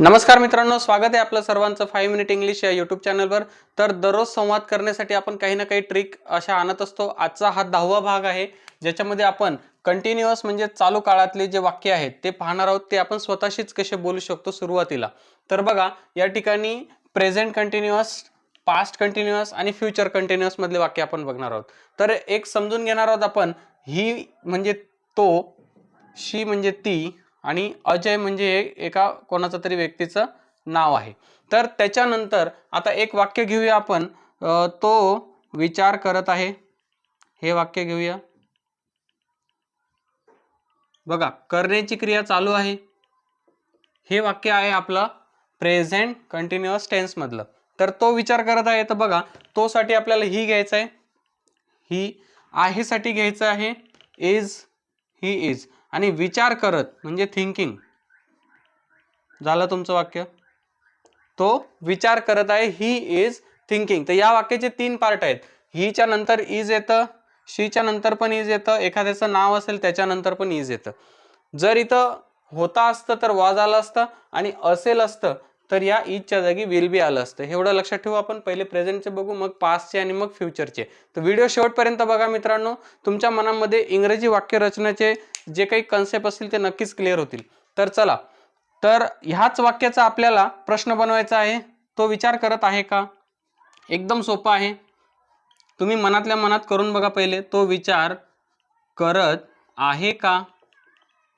नमस्कार मित्रांनो स्वागत आहे आपलं सर्वांचं फाईव्ह मिनिट इंग्लिश या यूट्यूब चॅनलवर तर दररोज संवाद करण्यासाठी आपण काही ना काही ट्रिक अशा आणत असतो. आजचा हा दहावा भाग आहे ज्याच्यामध्ये आपण कंटिन्युअस म्हणजे चालू काळातले जे वाक्य आहेत ते पाहणार आहोत. ते आपण स्वतःशीच कसे बोलू शकतो सुरुवातीला. तर बघा या ठिकाणी प्रेझेंट कंटिन्युअस पास्ट कंटिन्युअस आणि फ्युचर कंटिन्युअस मधले वाक्य आपण बघणार आहोत. तर एक समजून घेणार आहोत आपण ही म्हणजे तो शी म्हणजे ती आणि अजय म्हणजे हे एका कोणाचं तरी व्यक्तीचं नाव आहे. तर त्याच्यानंतर आता एक वाक्य घेऊया आपण. तो विचार करत आहे. हे वाक्य घेऊया. बघा करण्याची क्रिया चालू आहे. हे वाक्य आहे आपलं प्रेझेंट कंटिन्युअस टेन्समधलं तर तो विचार करत आहे तर बघा तोसाठी आपल्याला ही घ्यायचं आहे ही आहेसाठी घ्यायचं आहे. इज ही इज आणि विचार करत म्हणजे थिंकिंग झालं तुमचं वाक्य? तो विचार करत आहे ही इज थिंकिंग तर या वाक्याचे तीन पार्ट आहेत. हीच्या नंतर इज येतं शीच्या नंतर पण इज येतं एखाद्याचं नाव असेल त्याच्यानंतर पण इज येतं. जर इथं होता असतं तर वाज आलं असतं आणि असेल असतं तर या ईदच्या जागी विल बी आलं असतं. एवढं लक्षात ठेवू आपण. पहिले प्रेझेंटचे बघू मग पास्टचे आणि मग फ्युचरचे तर व्हिडिओ शेवटपर्यंत बघा मित्रांनो. तुमच्या मनामध्ये इंग्रजी वाक्यरचनेचे जे काही कन्सेप्ट असतील ते नक्कीच क्लिअर होतील. तर चला. तर ह्याच वाक्याचा आपल्याला प्रश्न बनवायचा आहे. तो विचार करत आहे का? एकदम सोपा आहे. तुम्ही मनातल्या मनात करून बघा पहिले. तो विचार करत आहे का?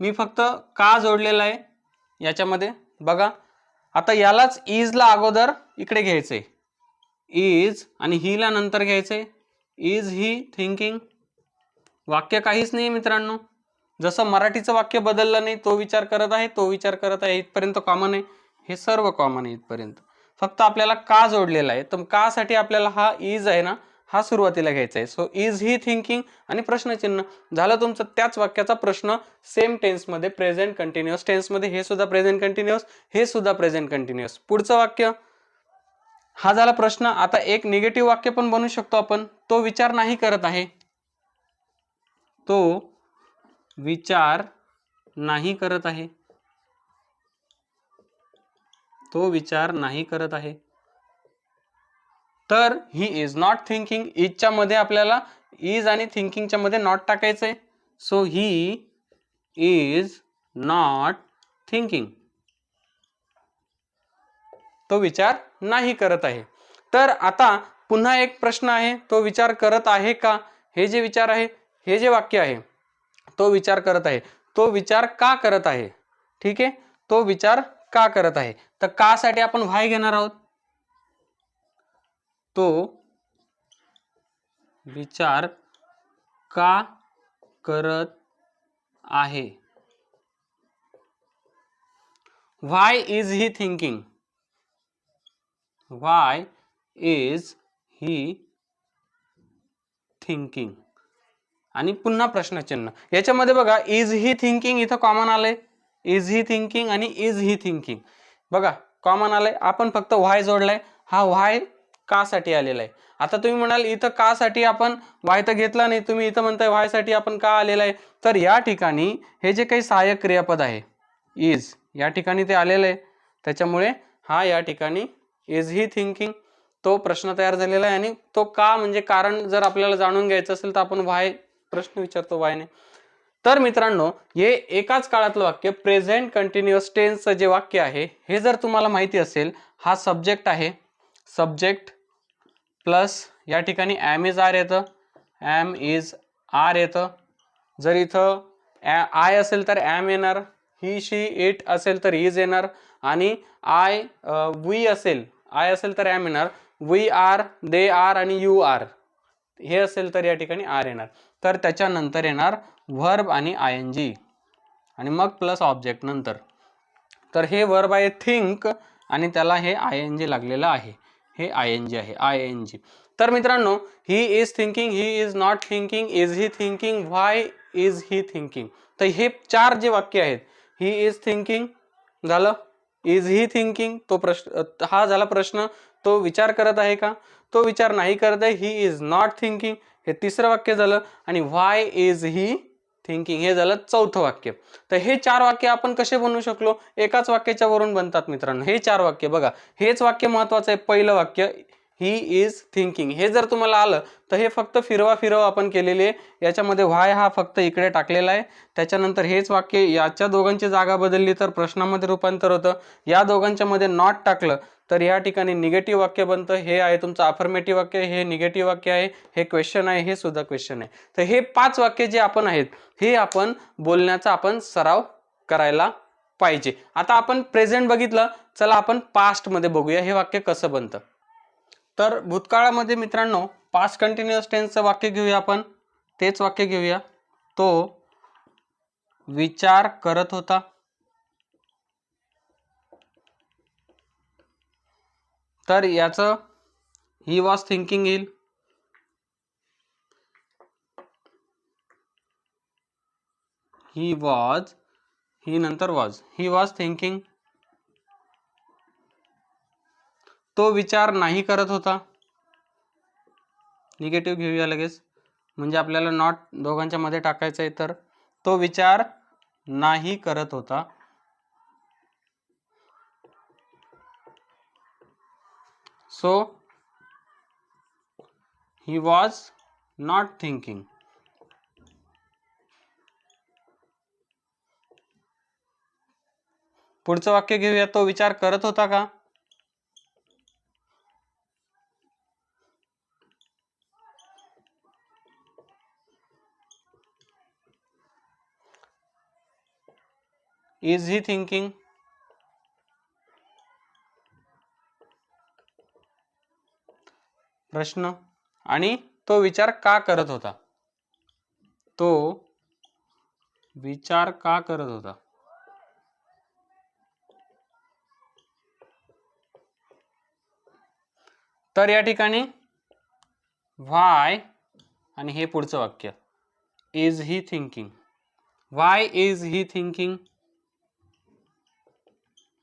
मी फक्त का जोडलेला आहे? याच्यामध्ये बघा. आता यालाच इजला अगोदर इकडे घ्यायचंय इज आणि हीला नंतर घ्यायचंय इज ही थिंकिंग. वाक्य काहीच नाही मित्रांनो. जसं मराठीचं वाक्य बदललं नाही तो विचार करत आहे तो विचार करत आहे इथपर्यंत कॉमन आहे. हे सर्व कॉमन आहे इथपर्यंत. फक्त आपल्याला का जोडलेला आहे? तर कासाठी आपल्याला हा इज आहे ना हा सुरुवातीला घ्यायचा आहे सो इज ही थिंकिंग आणि प्रश्नचिन्ह. झालं तुमचं त्याच वाक्याचा प्रश्न सेम टेन्समध्ये प्रेझेंट कंटिन्युअस टेन्समध्ये हे सुद्धा प्रेझेंट कंटिन्युअस हे सुद्धा प्रेझेंट कंटिन्युअस पुढचं वाक्य. हा झाला प्रश्न. आता एक निगेटिव्ह वाक्य पण बनवू शकतो आपण. तो विचार नाही करत आहे. तो विचार नाही करत आहे. तो विचार नाही करत आहे. तर ही इज नॉट थिंकिंग इजच्या मध्ये आपल्याला इज आणि थिंकिंगच्या मध्ये not टाकायचंय. So he is not thinking तो विचार नाही करत आहे. तर आता पुन्हा एक प्रश्न आहे. तो विचार करत आहे का? हे जे विचार आहे हे जे वाक्य आहे तो विचार करत आहे. तो विचार का करत आहे? ठीक आहे? तो विचार का करत आहे? तर का साठी आपण व्हाय घेणार आहोत. तो विचार का करत आहे? Why is he thinking why is he thinking आणि पुन्हा प्रश्नचिन्ह. याच्यामध्ये बघा इज ही थिंकिंग इथं कॉमन आलंय. इज ही थिंकिंग आणि इज ही थिंकिंग बघा कॉमन आलंय. आपण फक्त व्हाय जोडलाय. हा व्हाय कासाठी आलेला आहे. आता तुम्ही म्हणाल इथं कासाठी आपण वाय तर घेतला नाही. तुम्ही इथं म्हणताय व्हायसाठी आपण का आलेला आहे? तर या ठिकाणी हे जे काही सहाय्यक क्रियापद आहे इज या ठिकाणी ते आलेलं आहे. त्याच्यामुळे हा या ठिकाणी इज ही थिंकिंग तो प्रश्न तयार झालेला आहे आणि तो का म्हणजे कारण जर आपल्याला जाणून घ्यायचं असेल तर आपण व्हाय प्रश्न विचारतो वायने. तर मित्रांनो हे एकाच काळातलं वाक्य प्रेझेंट कंटिन्युअस टेन्सचं जे वाक्य आहे हे जर तुम्हाला माहिती असेल हा सब्जेक्ट आहे. सब्जेक्ट प्लस या ठिकाणी ॲम इज आर येतं. ॲम इज आर येतं. जर इथं आय असेल तर ॲम येणार. ही शी इट असेल तर इज येणार. आणि आय वी असेल आय असेल तर ॲम येणार. वी आर दे आर आणि यू आर हे असेल तर या ठिकाणी आर येणार. तर त्याच्यानंतर येणार व्हर्ब आणि आय एन जी आणि मग प्लस ऑब्जेक्ट नंतर. तर हे वर्ब आहे थिंक आणि त्याला हे आय एन जी लागलेलं आहे. हे आय एन जी आहे आय एन जी तर मित्रांनो he is thinking he is not thinking is he thinking why is he thinking तर हे चार जे वाक्य आहेत ही इज थिंकिंग झालं? इज ही थिंकिंग तो प्रश्न हा झाला प्रश्न. तो विचार करत आहे का? तो विचार नाही करत आहे. ही इज नॉट थिंकिंग हे तिसरं वाक्य झालं. आणि व्हाय इज ही थिंकिंग हे झालं चौथं वाक्य. तर हे चार वाक्य आपण कसे बनवू शकलो? एकाच वाक्याच्या वरून बनतात मित्रांनो. हे चार वाक्य बघा. हेच वाक्य महत्वाचं आहे. पहिलं वाक्य ही इज थिंकिंग हे जर तुम्हाला आलं तर हे फक्त फिरवा फिरवा आपण केलेले आहे याच्यामध्ये व्हाय हा फक्त इकडे टाकलेला आहे. त्याच्यानंतर हेच वाक्य याच्या दोघांची जागा बदलली तर प्रश्नामध्ये रूपांतर होतं. या दोघांच्या मध्ये नॉट टाकलं तर या ठिकाणी निगेटिव्ह वाक्य बनतं. हे आहे तुमचं अफर्मेटिव्ह वाक्य हे निगेटिव्ह वाक्य आहे हे क्वेश्चन आहे हे सुद्धा क्वेश्चन आहे. तर हे पाच वाक्य जे आपण आहेत हे आपण बोलण्याचा आपण सराव करायला पाहिजे. आता आपण प्रेझेंट बघितलं चला आपण पास्टमध्ये बघूया हे वाक्य कसं बनतं. तर भूतकाळामध्ये मित्रांनो पास्ट कंटिन्युअस टेन्सचं वाक्य घेऊया आपण. तेच वाक्य घेऊया. तो विचार करत होता. तर याचं ही वॉज थिंकिंग येईल ही वॉज ही नंतर वॉज ही वॉज थिंकिंग तो विचार नाही करत होता. निगेटिव्ह घेऊया लगेच. म्हणजे आपल्याला नॉट दोघांच्या मध्ये टाकायचं आहे तर तो विचार नाही करत होता. So he was not thinking पुढचं वाक्य घेऊया. तो विचार करत होता का? इज ही थिंकिंग प्रश्न. आणि तो विचार का करत होता? तो विचार का करत होता? तर या ठिकाणी व्हाय आणि हे पुढचं वाक्य. Is he thinking why is he thinking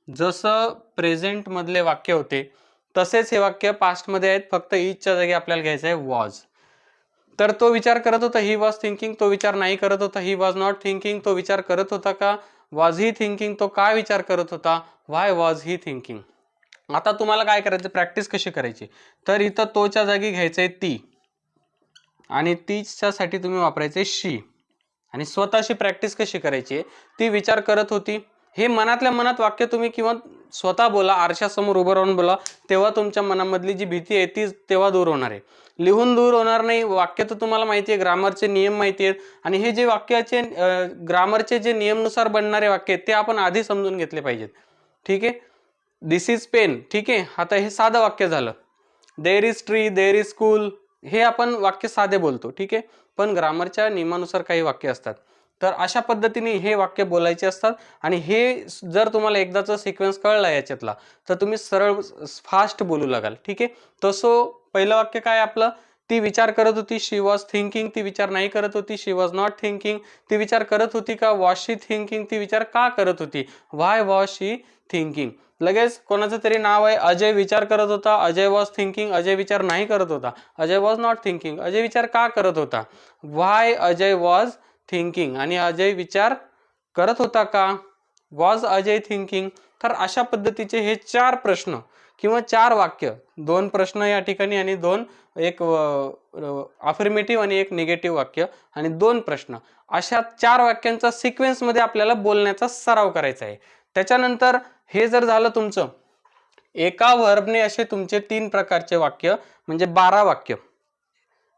जसं प्रेझेंटमधले वाक्य होते तसेच हे वाक्य पास्टमध्ये आहेत. फक्त ईजच्या जागी आपल्याला घ्यायचं आहे वॉज तर तो विचार करत होता ही वॉज थिंकिंग तो विचार नाही करत होता ही वॉज नॉट थिंकिंग तो विचार करत होता का? वॉज ही थिंकिंग तो काय विचार करत होता? व्हाय वॉज ही थिंकिंग आता तुम्हाला काय करायचं प्रॅक्टिस कशी करायची? तर इथं तोच्या जागी घ्यायचं आहे ती. आणि तीच्यासाठी तुम्ही वापरायचे शी. आणि स्वतःशी प्रॅक्टिस कशी करायची? ती विचार करत होती. हे मनातल्या मनात वाक्य तुम्ही किंवा स्वतः बोला आरशासमोर उभं राहून बोला तेव्हा तुमच्या मनामधली जी भीती आहे ती तेव्हा दूर होणार आहे. लिहून दूर होणार नाही वाक्य तर तुम्हाला माहिती आहे ग्रामरचे नियम माहिती आहेत. आणि हे जे वाक्याचे ग्रामरचे जे नियमनुसार बनणारे वाक्य आहेत ते आपण आधी समजून घेतले पाहिजेत. ठीक आहे? दिस इज पेन ठीक आहे? आता हे साधं वाक्य झालं. There is tree there is school हे आपण वाक्य साधे बोलतो. ठीक आहे? पण ग्रामरच्या नियमानुसार काही वाक्य असतात. तर अशा पद्धतीने हे वाक्य बोलायचे असतात. आणि हे जर तुम्हाला एकदाचा सिक्वेन्स कळला याच्यातला तर तुम्ही सरळ फास्ट बोलू लागाल. ठीक आहे? तसं पहिलं वाक्य काय आपलं? ती विचार करत होती शी वॉज थिंकिंग ती विचार नाही करत होती शी वॉज नॉट थिंकिंग ती विचार करत होती का? वॉज शी थिंकिंग ती विचार का करत होती? व्हाय वॉज शी थिंकिंग लगेच कोणाचं तरी नाव आहे अजय विचार करत होता. अजय वॉज थिंकिंग अजय विचार नाही करत होता. Ajay was not thinking Ajay विचार का करत होता? व्हाय अजय वॉज थिंकिंग आणि अजय विचार करत होता का? वॉज अजय थिंकिंग तर अशा पद्धतीचे हे चार प्रश्न किंवा चार वाक्य दोन प्रश्न या ठिकाणी आणि दोन एक अफर्मेटिव्ह आणि एक निगेटिव्ह वाक्य आणि दोन प्रश्न. अशा चार वाक्यांचा सिक्वेन्समध्ये आपल्याला बोलण्याचा सराव करायचा आहे. त्याच्यानंतर हे जर झालं तुमचं एका वर्बने असे तुमचे तीन प्रकारचे वाक्य म्हणजे बारा वाक्य.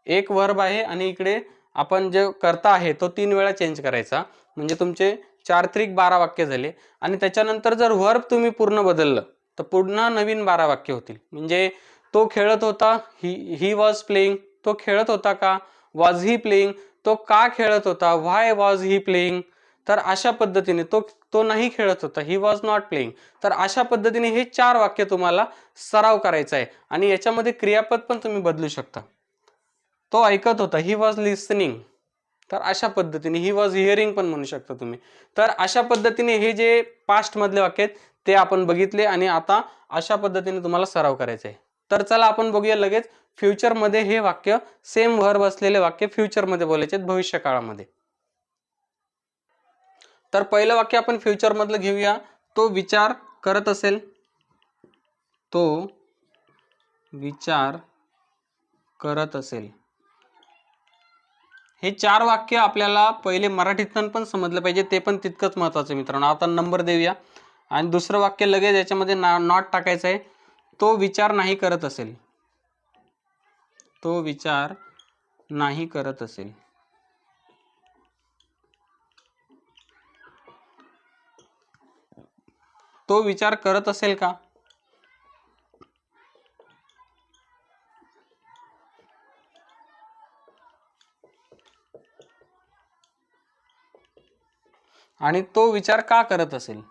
एक वर्ब आहे आणि इकडे आपण जे करता आहे तो तीन वेळा चेंज करायचा. म्हणजे तुमचे चार त्रिक बारा वाक्य झाले. आणि त्याच्यानंतर जर वर्ब तुम्ही पूर्ण बदललं तर पुन्हा नवीन बारा वाक्य होतील. म्हणजे तो खेळत होता ही ही वॉज प्लेईंग तो खेळत होता का? वॉज ही प्लेईंग तो का खेळत होता? व्हाय वॉज ही प्लेईंग तर अशा पद्धतीने तो तो नाही खेळत होता. ही वॉज नॉट प्लेईंग तर अशा पद्धतीने हे चार वाक्य तुम्हाला सराव करायचा आहे. आणि याच्यामध्ये क्रियापद पण तुम्ही बदलू शकता. तो ऐकत होता. ही वॉज लिसनिंग तर अशा पद्धतीने ही वॉज हिअरिंग पण म्हणू शकता तुम्ही. तर अशा पद्धतीने हे जे पास्टमधले वाक्य आहेत ते आपण बघितले आणि आता अशा पद्धतीने तुम्हाला सराव करायचा आहे. तर चला आपण बघूया लगेच फ्युचरमध्ये हे वाक्य सेम वर बसलेले वाक्य फ्युचरमध्ये बोलायचे आहेत भविष्य काळामध्ये. तर पहिलं वाक्य आपण फ्युचरमधलं घेऊया. तो विचार करत असेल. तो विचार करत असेल. हे चार वाक्य आपल्याला पहिले मराठीतून पण समजलं पाहिजे. ते पण तितकंच महत्त्वाचं मित्रांनो. आता नंबर देऊया. आणि दुसरं वाक्य लगेच याच्यामध्ये ना नॉट टाकायचं आहे. तो विचार नाही करत असेल. तो विचार नाही करत असेल. तो विचार करत असेल का? आणि तो विचार का करत असेल?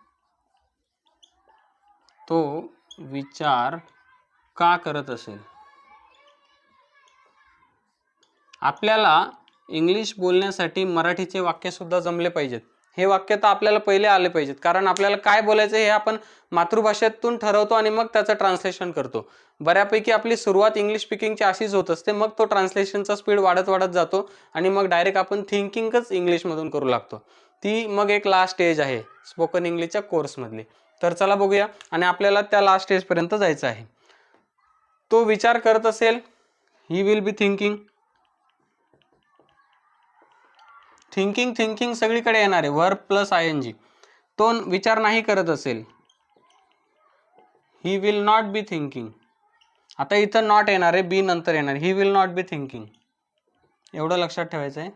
तो विचार का करत असेल? आपल्याला इंग्लिश बोलण्यासाठी मराठीचे वाक्य सुद्धा जमले पाहिजेत. हे वाक्य तर आपल्याला पहिले आले पाहिजेत. कारण आपल्याला काय बोलायचं हे आपण मातृभाषेतून ठरवतो आणि मग त्याचं ट्रान्सलेशन करतो. बऱ्यापैकी आपली सुरुवात इंग्लिश स्पीकिंगची अशीच होत असते. मग तो ट्रान्सलेशनचा स्पीड वाढत वाढत जातो आणि मग डायरेक्ट आपण थिंकिंगच इंग्लिशमधून करू लागतो. ती मग एक लास्ट स्टेज आहे स्पोकन इंग्लिशच्या कोर्समधली तर चला बघूया आणि आपल्याला त्या लास्ट स्टेजपर्यंत जायचं आहे. तो विचार करत असेल he will be thinking thinking thinking सगळीकडे येणार आहे verb plus I N G तो विचार नाही करत असेल. He will not be thinking आता इथं नॉट येणार आहे बी नंतर येणार he will not be thinking एवढं लक्षात ठेवायचं आहे.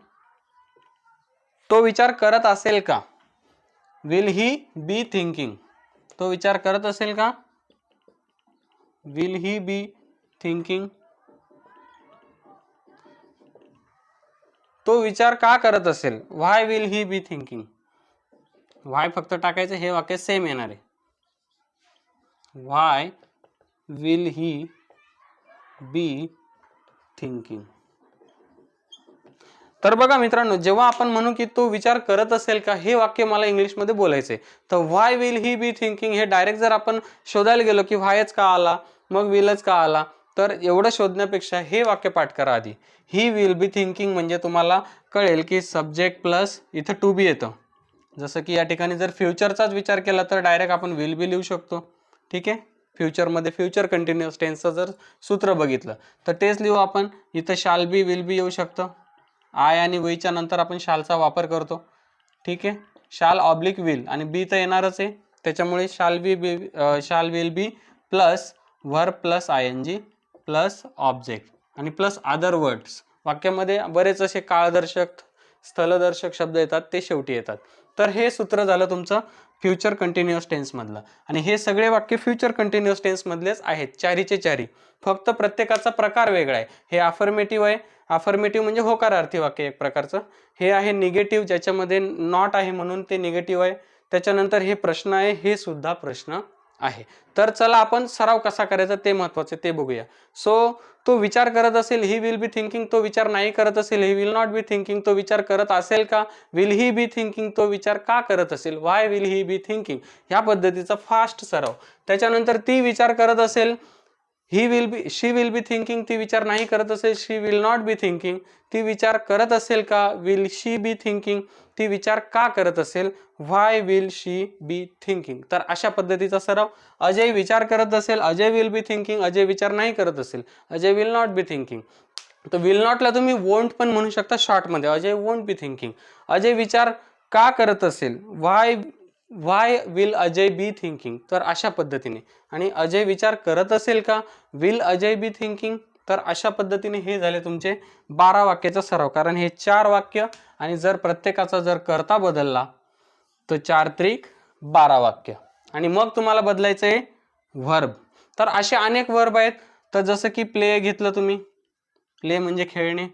तो विचार करत असेल का? विल ही बी थिंकिंग तो विचार करत असेल का? विल ही बी थिंकिंग तो विचार का करत असेल? व्हाय विल ही बी थिंकिंग व्हाय फक्त टाकायचं? हे वाक्य सेम येणार आहे. व्हाय विल ही बी थिंकिंग तर बघा मित्रांनो जेव्हा आपण म्हणू की तो विचार करत असेल का हे वाक्य मला इंग्लिशमध्ये बोलायचंय. तर why will he be thinking हे डायरेक्ट जर आपण शोधायला गेलो की व्हायच का आला मग विलच का आला तर एवढं शोधण्यापेक्षा हे वाक्य पाठ करा आधी. ही विल बी थिंकिंग म्हणजे तुम्हाला कळेल की सब्जेक्ट प्लस इथं टू बी येतं. जसं की या ठिकाणी जर फ्युचरचाच विचार केला तर डायरेक्ट आपण विल बी लिहू शकतो. ठीक आहे? फ्युचरमध्ये फ्युचर कंटिन्युअस टेन्सचं जर सूत्र बघितलं तर तेच लिहू आपण. इथं शाल बी विल बी येऊ शकतं. आय आणि वईच्या नंतर आपण शालचा वापर करतो. ठीक आहे? शाल ऑब्लिक विल आणि बी तर येणारच आहे. त्याच्यामुळे shall be be shall will be plus verb plus I N G plus object आणि प्लस अदर वर्ड्स वाक्यामध्ये बरेच असे काळदर्शक स्थलदर्शक शब्द येतात ते शेवटी येतात. तर हे सूत्र झालं तुमचं फ्युचर कंटिन्युअस टेन्समधलं आणि हे सगळे वाक्य फ्युचर कंटिन्युअस टेन्समधलेच आहेत. चारीचे चारी. फक्त प्रत्येकाचा प्रकार वेगळा आहे. हे अफर्मेटिव्ह आहे अफर्मेटिव्ह म्हणजे होकारार्थी वाक्य एक प्रकारचं. हे आहे निगेटिव्ह ज्याच्यामध्ये नॉट आहे म्हणून ते निगेटिव्ह आहे. त्याच्यानंतर हे प्रश्न आहे हे सुद्धा प्रश्न आहे. तर चला आपण सराव कसा करायचा ते महत्त्वाचे ते बघूया. सो तो विचार करत असेल ही विल बी थिंकिंग तो विचार नाही करत असेल he will not be thinking तो विचार करत असेल का? विल ही बी थिंकिंग तो विचार का करत असेल? Why will he be thinking ह्या पद्धतीचा फास्ट सराव. त्याच्यानंतर ती विचार करत असेल he will be she will be thinking ती विचार नाही करत असेल she will not be thinking ती विचार करत असेल का? विल शी बी थिंकिंग ती विचार का करत असेल? व्हाय विल शी बी थिंकिंग तर अशा पद्धतीचा सराव अजय विचार करत असेल Ajay will be thinking Ajay विचार नाही करत असेल Ajay will not be thinking तर विल नॉटला तुम्ही वोंट पण म्हणू शकता शॉर्टमध्ये Ajay won't be thinking Ajay विचार का करत असेल? Why why will Ajay be thinking तर अशा पद्धतीने. आणि अजय विचार करत असेल का? विल अजय बी थिंकिंग तर अशा पद्धतीने हे झाले तुमचे बारा वाक्याचा सराव. कारण हे चार वाक्य आणि जर प्रत्येकाचा जर करता बदलला तर चार त्रिक बारा वाक्य. आणि मग तुम्हाला बदलायचं आहे व्हर्ब तर असे अनेक वर्ब आहेत. तर जसं की प्ले घेतलं तुम्ही. प्ले म्हणजे खेळणे.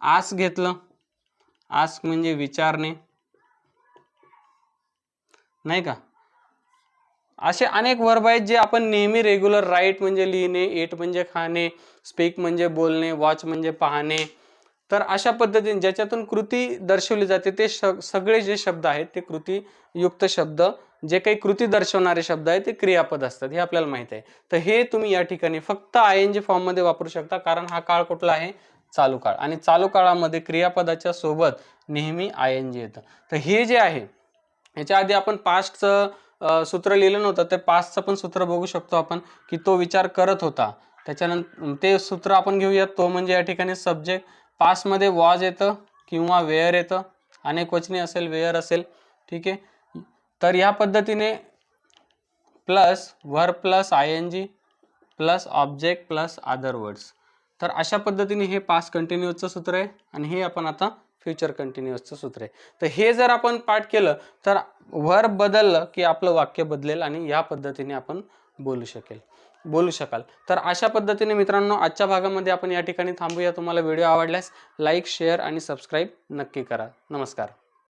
आस घेतलं. आस्क म्हणजे विचारणे. नाही का? असे अनेक वर्ब आहेत जे आपण नेहमी रेग्युलर राईट म्हणजे लिहिणे एट म्हणजे खाणे स्पीक म्हणजे बोलणे वॉच म्हणजे पाहणे. तर अशा पद्धतीने ज्याच्यातून कृती दर्शवली जाते ते श सगळे जे शब्द आहेत ते कृतीयुक्त शब्द. जे काही कृती दर्शवणारे शब्द आहेत ते क्रियापद असतात हे आपल्याला माहीत आहे. तर हे तुम्ही या ठिकाणी फक्त आय एन जी फॉर्ममध्ये वापरू शकता कारण हा काळ कुठला आहे? चालू काळ. आणि चालू काळामध्ये क्रियापदाच्या सोबत नेहमी आय एन जी येतं. तर हे जे आहे याच्या आधी आपण पास्टचं सूत्र लिहिलं नव्हतं ते पास्टचं पण सूत्र बघू शकतो आपण की तो विचार करत होता. त्याच्यानंतर ते सूत्र आपण घेऊयात. तो म्हणजे या ठिकाणी सब्जेक्ट पास्टमध्ये वॉज येतं किंवा वेअर येतं. अनेक वचनी असेल वेअर असेल. ठीक आहे? तर ह्या पद्धतीने plus verb plus I N G plus object plus other words तर अशा पद्धतीने हे पास कंटिन्युअसचं सूत्र आहे आणि हे आपण आता फ्युचर कंटिन्युअसचं सूत्र आहे. तर हे जर आपण पाठ केलं तर वर बदललं की आपलं वाक्य बदलेल आणि या पद्धतीने आपण बोलू शकेल. बोलू शकाल. तर अशा पद्धतीने मित्रांनो आजच्या भागामध्ये आपण या ठिकाणी थांबूया. तुम्हाला व्हिडिओ आवडल्यास लाईक शेअर आणि सबस्क्राईब नक्की करा. नमस्कार.